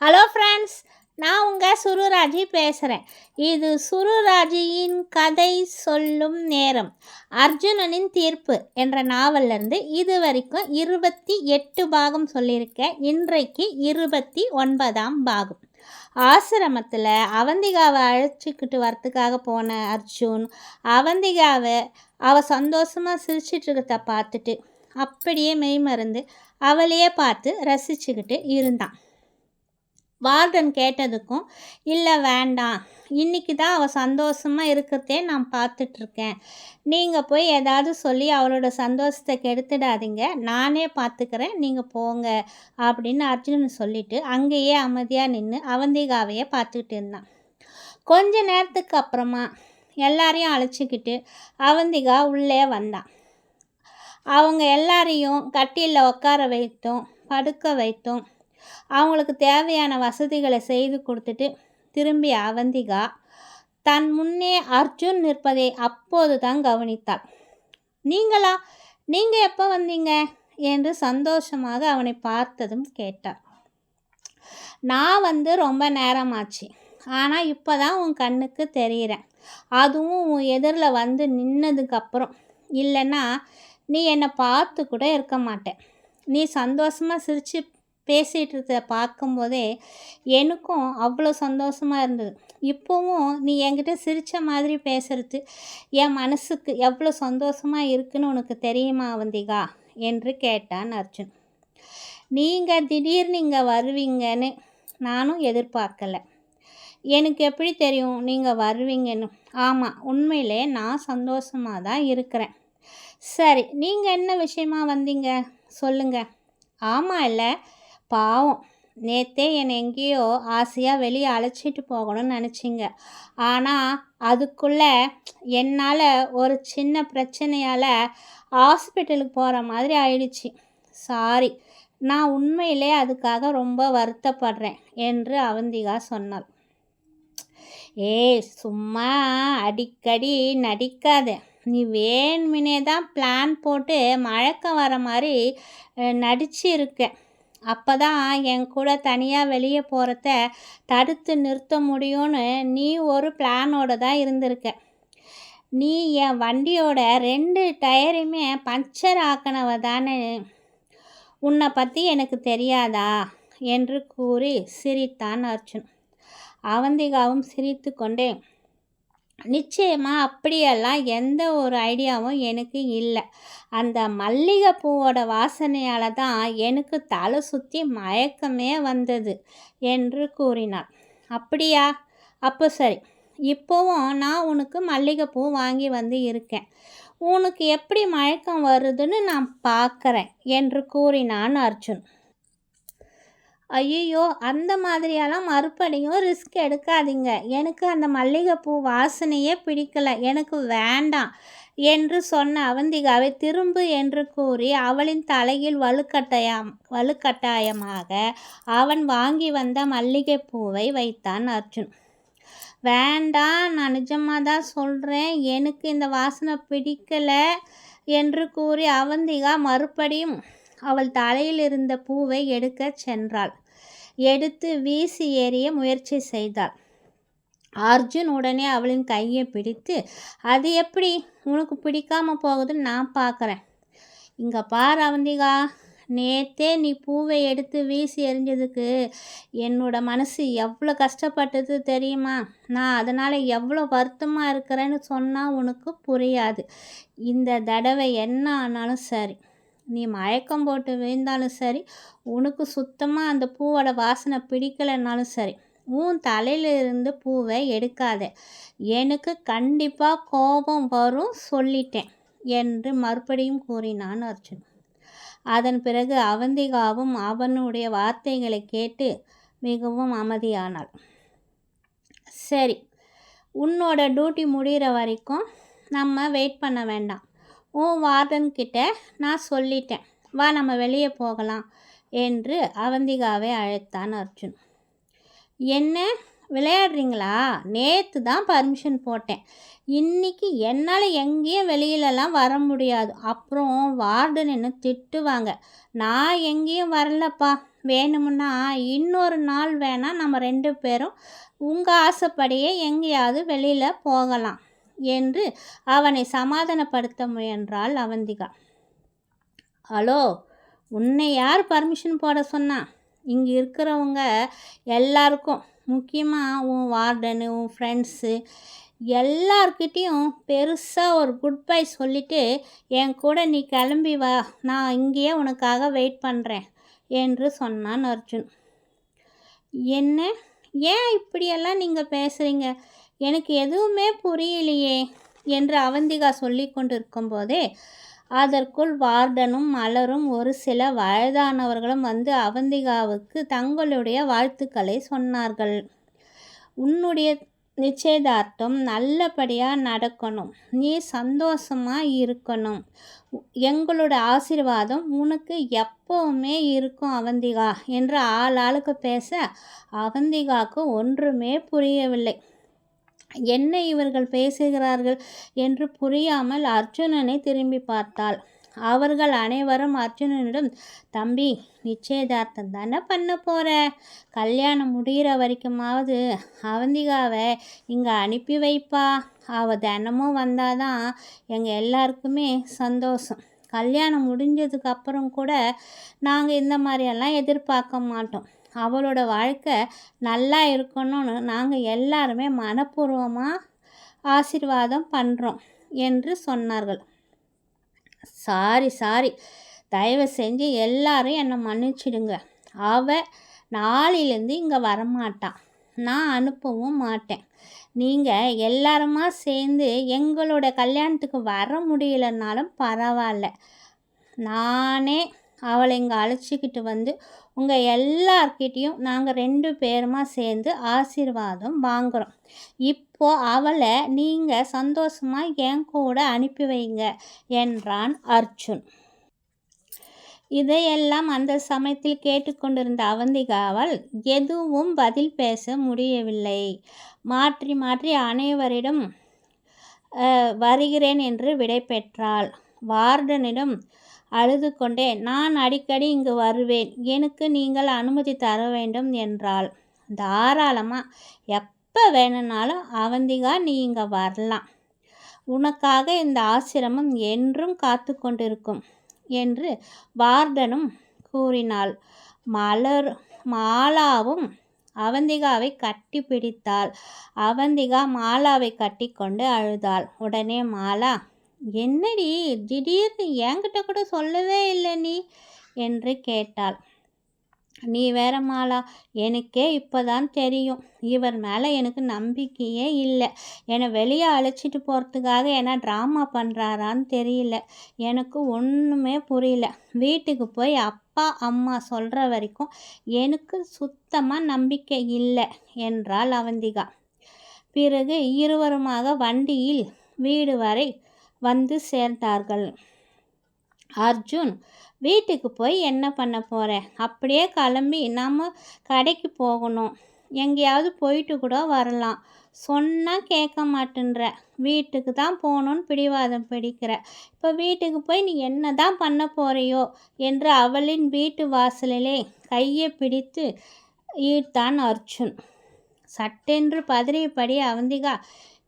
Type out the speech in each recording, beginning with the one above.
Hello friends நான் உங்கள் சுருராஜி பேசுகிறேன் இது சுருராஜியின் கதை சொல்லும் நேரம். அர்ஜுனனின் தீர்ப்பு என்ற நாவல்லேருந்து இது வரைக்கும் இருபத்தி எட்டு பாகம் சொல்லியிருக்கேன் இன்றைக்கு இருபத்தி ஒன்பதாம் பாகம். ஆசிரமத்தில் அவந்திகாவை அழைச்சிக்கிட்டு வரத்துக்காக போன அர்ஜுன் அவந்திகாவை அவள் சந்தோஷமாக சிரிச்சிட்ருக்கிறத பார்த்துட்டு அப்படியே மெய்மறந்து அவளையே பார்த்து ரசிச்சுக்கிட்டு இருந்தான். வார்டன் கேட்டதுக்கும் இல்லை வேண்டாம். இன்றைக்கி தான் அவள் சந்தோஷமாக இருக்கிறதே நான் பார்த்துட்ருக்கேன். நீங்கள் போய் ஏதாவது சொல்லி அவளோட சந்தோஷத்தை கெடுத்துடாதீங்க. நானே பார்த்துக்கிறேன். நீங்கள் போங்க அப்படின்னு அர்ஜுனன் சொல்லிவிட்டு அங்கேயே அமைதியாக நின்று அவந்திகாவையே பார்த்துக்கிட்டு இருந்தான். கொஞ்ச நேரத்துக்கு அப்புறமா எல்லாரையும் அழைச்சிக்கிட்டு அவந்திகா உள்ளே வந்தான். அவங்க எல்லாரையும் கட்டியில் உட்கார வைத்தோம் படுக்க வைத்தோம் அவங்களுக்கு தேவையான வசதிகளை செய்து கொடுத்துட்டு திரும்பி அவந்திகா தன் முன்னே அர்ஜுன் நிற்பதை அப்போது தான் கவனித்தாள். நீங்களா? நீங்கள் எப்போ வந்தீங்க? என்று சந்தோஷமாக அவனை பார்த்ததும் கேட்டார் நான் வந்து ரொம்ப நேரமாச்சு. ஆனால் இப்போ தான் உன் கண்ணுக்கு தெரிகிறேன் அதுவும் உன் எதிரில் வந்து நின்னதுக்கப்புறம் இல்லைன்னா நீ என்னை பார்த்து கூட இருக்க மாட்டேன். நீ சந்தோஷமாக சிரித்து பேசிகிட்டு இருக்கிறத பார்க்கும்போதே எனக்கும் அவ்வளோ சந்தோஷமாக இருந்தது. இப்போவும் நீ என்கிட்ட சிரித்த மாதிரி பேசுறது என் மனசுக்கு எவ்வளோ சந்தோஷமாக இருக்குன்னு உனக்கு தெரியுமா வந்திகா என்று கேட்டான் அர்ஜுன். நீங்கள் திடீர்னு இங்கே வருவீங்கன்னு நானும் எதிர்பார்க்கலை. எனக்கு எப்படி தெரியும் நீங்கள் வருவீங்கன்னு? ஆமாம் உண்மையிலே நான் சந்தோஷமாக தான் இருக்கிறேன். சரி நீங்கள் என்ன விஷயமா வந்தீங்க? சொல்லுங்கள் ஆமாம் இல்லை பாவம். நேற்றே என்னை எங்கேயோ ஆசையாக வெளியே அழைச்சிட்டு போகணும்னு நினச்சிங்க. ஆனால் அதுக்குள்ளே என்னால் ஒரு சின்ன பிரச்சனையால் ஹாஸ்பிட்டலுக்கு போகிற மாதிரி ஆயிடுச்சு. சாரி. நான் உண்மையிலே அதுக்காக ரொம்ப வருத்தப்படுறேன் என்று அவந்திகா சொன்னாள். ஏய் சும்மா அடிக்கடி நடிக்காத. நீ வேணுமினே தான் பிளான் போட்டு மழக்கம் வர மாதிரி நடிச்சு இருக்க அப்போ தான் என் கூட தனியாக வெளியே போகிறத தடுத்து நிறுத்த முடியும்னு நீ ஒரு பிளானோட தான் இருந்திருக்க. நீ என் வண்டியோட ரெண்டு டயரையுமே பஞ்சர் ஆக்கினவ தானே. உன்னை பற்றி எனக்கு தெரியாதா? என்று கூறி சிரித்தான் அர்ஜுன். அவந்திகாவும் சிரித்து கொண்டேன் நிச்சயமாக அப்படியெல்லாம் எந்த ஒரு ஐடியாவும் எனக்கு இல்லை. அந்த மல்லிகைப்பூவோட வாசனையால் தான் எனக்கு தலை சுற்றி மயக்கமே வந்தது என்று கூறினார். அப்படியா? அப்போ சரி. இப்போவும் நான் உனக்கு மல்லிகைப்பூ வாங்கி வந்து இருக்கேன். உனக்கு எப்படி மயக்கம் வருதுன்னு நான் பார்க்குறேன் என்று கூறினான் அர்ஜுன். ஐயோ அந்த மாதிரியெல்லாம் மறுபடியும் ரிஸ்க் எடுக்காதீங்க. எனக்கு அந்த மல்லிகைப்பூ வாசனையே பிடிக்கல. எனக்கு வேண்டாம் என்று சொன்ன அவந்திகாவை திரும்பு என்று கூறி அவளின் தலையில் வலுக்கட்டாயம் வலுக்கட்டாயமாக அவன் வாங்கி வந்த மல்லிகைப்பூவை வைத்தான் அர்ஜுன். வேண்டாம் நான் நிஜமாக தான் சொல்கிறேன் எனக்கு இந்த வாசனை பிடிக்கலை என்று கூறி அவந்திகா மறுபடியும் அவள் தலையில் இருந்த பூவை எடுக்கச் சென்றாள். எடுத்து வீசி எறிய முயற்சி செய்தாள். அர்ஜுன் உடனே அவளின் கையை பிடித்து அது எப்படி? உனக்கு பிடிக்காம போகுதுன்னு நான் பார்க்குறேன் இங்கே பார் அவந்திகா. நேத்தே நீ பூவை எடுத்து வீசி எறிஞ்சதுக்கு என்னோட மனசு எவ்வளோ கஷ்டப்பட்டது தெரியுமா? நான் அதனால் எவ்வளோ வருத்தமாக இருக்கிறேன்னு சொன்னால் உனக்கு புரியாது. இந்த தடவை என்ன ஆனாலும் சரி. நீ மயக்கம் போட்டு விழுந்தாலும் சரி உனக்கு சுத்தமாக அந்த பூவோட வாசனை பிடிக்கலைன்னாலும் சரி உன் தலையிலிருந்து பூவை எடுக்காத. எனக்கு கண்டிப்பாக கோபம் வரும் சொல்லிட்டேன் என்று மறுபடியும் கூறினான் அர்ஜுன். அதன் பிறகு அவந்திகாவும் அவனுடைய வார்த்தைகளை கேட்டு மிகவும் அமைதியானாள். சரி உன்னோட டியூட்டி முடிகிற வரைக்கும் நம்ம வெயிட் பண்ண வேண்டாம். உன் வார்டன்கிட்ட நான் சொல்லிட்டேன். வா நம்ம வெளியே போகலாம் என்று அவந்திகாவை அழைத்தான் அர்ஜுன். என்ன விளையாடுறீங்களா? நேற்று தான் பர்மிஷன் போட்டேன். இன்றைக்கி என்னால் எங்கேயும் வெளியிலலாம் வர முடியாது. அப்புறம் வார்டன் என்ன திட்டுவாங்க. நான் எங்கேயும் வரலப்பா. வேணும்னா இன்னொரு நாள் வேணால் நம்ம ரெண்டு பேரும் உங்கள் ஆசைப்படியே எங்கேயாவது வெளியில் போகலாம். என்று அவனை சமாதானப்படுத்த முயன்றாள் அவந்திகா. ஹலோ உன்னை யார் பர்மிஷன் போட சொன்னா? இங்கே இருக்கிறவங்க எல்லாருக்கும் முக்கியமாக உன் வார்டனு உன் ஃப்ரெண்ட்ஸு எல்லார்கிட்டேயும் பெருசாக ஒரு குட் பை சொல்லிவிட்டு என் கூட நீ கிளம்பி வா நான் இங்கேயே உனக்காக வெயிட் பண்ணுறேன் என்று சொன்னான் அர்ஜுன். என்ன? ஏன் இப்படியெல்லாம் நீங்கள் பேசுகிறீங்க எனக்கு எதுவுமே புரியலையே என்று அவந்திகா சொல்லி கொண்டிருக்கும் இருக்கும்போதே அதற்குள் வார்டனும் மலரும் ஒரு சில வயதானவர்களும் வந்து அவந்திகாவுக்கு தங்களுடைய வாழ்த்துக்களை சொன்னார்கள். உன்னுடைய நிச்சயதார்த்தம் நல்லபடியாக நடக்கணும். நீ சந்தோஷமாக இருக்கணும். எங்களோட ஆசீர்வாதம் உனக்கு எப்போவுமே இருக்கும் அவந்திகா என்று ஆள் ஆளுக்கு பேச அவந்திகாவுக்கு ஒன்றுமே புரியவில்லை. என்ன இவர்கள் பேசுகிறார்கள் என்று புரியாமல் அர்ஜுனனை திரும்பி பார்த்தாள். அவர்கள் அனைவரும் அர்ஜுனனிடம் தம்பி நிச்சயதார்த்தம் தானே பண்ண போகிற கல்யாணம் முடிகிற வரைக்குமாவது அவந்திகாவை இங்கே அனுப்பி வைப்பா? அவள் தினமும் வந்தாதான் எங்கள் எல்லாருக்குமே சந்தோஷம். கல்யாணம் முடிஞ்சதுக்கு அப்புறம் கூட நாங்கள் இந்த மாதிரியெல்லாம் எதிர்பார்க்க மாட்டோம். அவளோட வாழ்க்கை நல்லா இருக்கணும்னு நாங்கள் எல்லாருமே மனப்பூர்வமாக ஆசிர்வாதம் பண்ணுறோம் என்று சொன்னார்கள். Sorry sorry. தயவு செஞ்சு எல்லாரும் என்னை மன்னிச்சிடுங்க. அவ நாளிலேருந்து இங்கே வரமாட்டான் நான் அனுப்பவும் மாட்டேன். நீங்கள் எல்லாருமா சேர்ந்து எங்களோட கல்யாணத்துக்கு வர முடியலனாலும் பரவாயில்ல. நானே அவளை இங்கே அழைச்சிக்கிட்டு வந்து உங்கள் எல்லார்கிட்டேயும் நாங்கள் ரெண்டு பேருமா சேர்ந்து ஆசீர்வாதம் வாங்குகிறோம் இப்போது அவளை நீங்கள் சந்தோஷமாக என் கூட அனுப்பி வைங்க என்றான் அர்ஜுன். இதையெல்லாம் அந்த சமயத்தில் கேட்டுக்கொண்டிருந்த அவந்திகாவால் எதுவும் பதில் பேச முடியவில்லை. மாற்றி மாற்றி அனைவரிடம் வருகிறேன் என்று விடை பெற்றாள். வார்டனிடம் அழுது கொண்டே நான் அடிக்கடி இங்கு வருவேன். எனக்கு நீங்கள் அனுமதி தர வேண்டும் என்றாள். தாராளமாக எப்போ வேணும்னாலும் அவந்திகா நீ இங்கே வரலாம். உனக்காக இந்த ஆசிரமம் என்றும் காத்து கொண்டிருக்கும் என்று வார்டனும் கூறினாள். மலர் மாலாவும் அவந்திகாவை கட்டி பிடித்தாள். அவந்திகா மாலாவை கட்டி கொண்டு அழுதாள். உடனே மாலா என்னடி திடீர்னு என்கிட்ட கூட சொல்லவே இல்லை நீ? என்று கேட்டாள். நீ வேற மாலா எனக்கே இப்போதான் தெரியும். இவர் மேலே எனக்கு நம்பிக்கையே இல்லை. என்னை வெளியே அழைச்சிட்டு போகிறதுக்காக என்ன ட்ராமா பண்ணுறாரான்னு தெரியல. எனக்கு ஒன்றுமே புரியல. வீட்டுக்கு போய் அப்பா அம்மா சொல்கிற வரைக்கும் எனக்கு சுத்தமாக நம்பிக்கை இல்லை என்றாள் அவந்திகா. பிறகு இருவருமாக வண்டியில் வீடு வரை வந்து சேர்ந்தார்கள். அர்ஜுன் வீட்டுக்கு போய் என்ன பண்ண போகிறேன் அப்படியே கிளம்பி நம்ம கடைக்கு போகணும். எங்கேயாவது போயிட்டு கூட வரலாம். சொன்னால் கேட்க மாட்டேன்ற. வீட்டுக்கு தான் போகணுன்னு பிடிவாதம் பிடிக்கிற. இப்போ வீட்டுக்கு போய் நீ என்ன தான் பண்ண போகிறையோ என்று அவளின் வீட்டு வாசலிலே கையை பிடித்து ஈர்த்தான் அர்ஜுன். சட்டென்று பதறியபடி அவந்திகா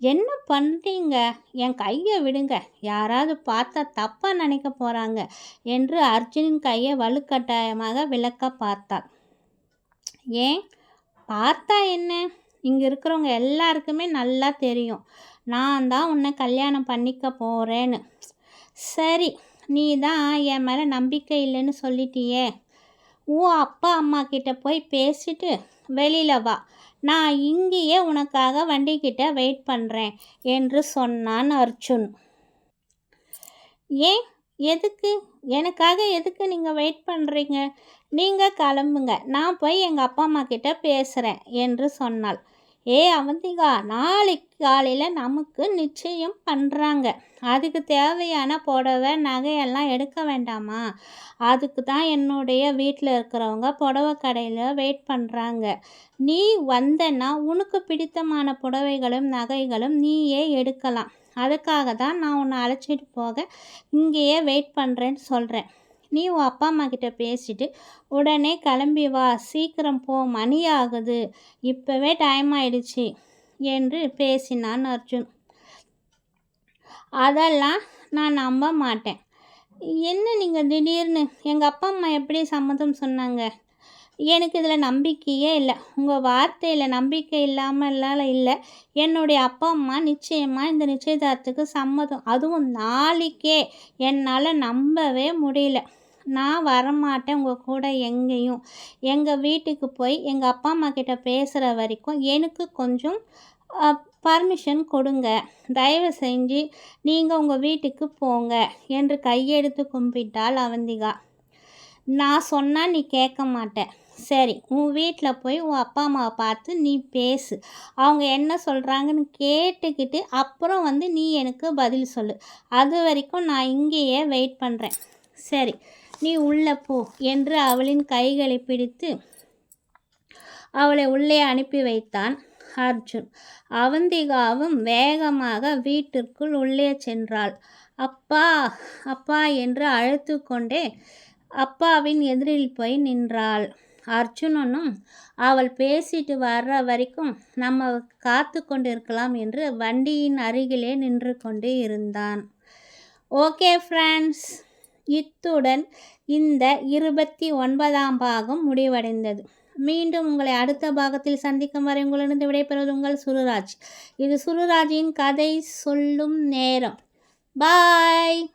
என்ன பண்ணுறீங்க என் கையை விடுங்க. யாராவது பார்த்தா தப்பாக நினைக்க போகிறாங்க என்று அர்ஜுனின் கையை வலுக்கட்டாயமாக விளக்க பார்த்தாள். ஏன்? பார்த்தா என்ன? இங்கே இருக்கிறவங்க எல்லாருக்குமே நல்லா தெரியும். நான் தான் உன்னை கல்யாணம் பண்ணிக்க போகிறேன்னு சரி நீ தான் என் மேலே நம்பிக்கை இல்லைன்னு சொல்லிட்டியே. உன் அப்பா அம்மா கிட்ட போய் பேசிட்டு வெளியில் வா. நான் இங்கேயே உனக்காக வண்டிக்கிட்ட வெயிட் பண்ணுறேன் என்று சொன்னான் அர்ஜுன். ஏன்? எதுக்கு? எனக்காக எதுக்கு நீங்கள் வெயிட் பண்ணுறீங்க நீங்கள் கிளம்புங்க. நான் போய் எங்கள் அப்பா அம்மா கிட்ட பேசுகிறேன் என்று சொன்னாள். ஏ அவந்திகா நாளைக்கு காலையில் நமக்கு நிச்சயம் பண்ணுறாங்க அதுக்கு தேவையான புடவை நகையெல்லாம் எடுக்க வேண்டாமா? அதுக்கு தான் என்னுடைய வீட்டில் இருக்கிறவங்க புடவை கடையில் வெயிட் பண்ணுறாங்க நீ வந்தன்னா உனக்கு பிடித்தமான புடவைகளும் நகைகளும் நீயே எடுக்கலாம். அதுக்காக தான் நான் உன்னை அழைச்சிட்டு போக இங்கேயே வெயிட் பண்ணுறேன்னு சொல்கிறேன் நீ உன் அப்பா அம்மா கிட்ட பேசிட்டு உடனே கிளம்பி வா சீக்கிரம் போ மணி ஆகுது. இப்போவே டைம் ஆயிடுச்சு என்று பேசினான் அர்ஜுன். அதெல்லாம் நான் நம்ப மாட்டேன். என்ன நீங்கள் திடீர்னு? எங்கள் அப்பா அம்மா எப்படி சம்மதம் சொன்னாங்க? எனக்கு இதில் நம்பிக்கையே இல்லை. உங்கள் வார்த்தையில் நம்பிக்கை இல்லாமல்லாம் இல்லை. என்னுடைய அப்பா அம்மா நிச்சயமாக இந்த நிச்சயதார்த்தத்துக்கு சம்மதம். அதுவும் நாளைக்கே. என்னால் நம்பவே முடியல. நான் வரமாட்டேன் உங்கள் கூட எங்கேயும். எங்கள் வீட்டுக்கு போய் எங்கள் அப்பா அம்மா கிட்ட பேசுகிற வரைக்கும் எனக்கு கொஞ்சம் பர்மிஷன் கொடுங்க. தயவு செஞ்சு நீங்கள் உங்கள் வீட்டுக்கு போங்க என்று கையெடுத்து கும்பிட்டாள் அவந்திகா. நான் சொன்னால் நீ கேட்க மாட்டேன். சரி உன் வீட்டில் போய் உன் அப்பா அம்மாவை பார்த்து நீ பேசு. அவங்க என்ன சொல்கிறாங்கன்னு கேட்டுக்கிட்டு அப்புறம் வந்து நீ எனக்கு பதில் சொல்லு. அது வரைக்கும் நான் இங்கேயே வெயிட் பண்ணுறேன் சரி. நீ உள்ளே போ என்று அவளின் கைகளை பிடித்து அவளை உள்ளே அனுப்பி வைத்தான் அர்ஜுன். அவந்திகாவும் வேகமாக வீட்டிற்குள் உள்ளே சென்றாள். அப்பா அப்பா என்று அழைத்து கொண்டே அப்பாவின் எதிரில் போய் நின்றாள். அர்ஜுனனும் அவள் பேசிட்டு வர்ற வரைக்கும் நம்ம காத்து கொண்டு இருக்கலாம் என்று வண்டியின் அருகிலே நின்று கொண்டு இருந்தான். Okay friends. இத்துடன் இந்த இருபத்தி ஒன்பதாம் பாகம் முடிவடைந்தது. மீண்டும் உங்களை அடுத்த பாகத்தில் சந்திக்கும் வரை உங்களிடம் விடைபெறுவது உங்கள் சுருராஜ். இது சுருராஜின் கதை சொல்லும் நேரம். பாய்!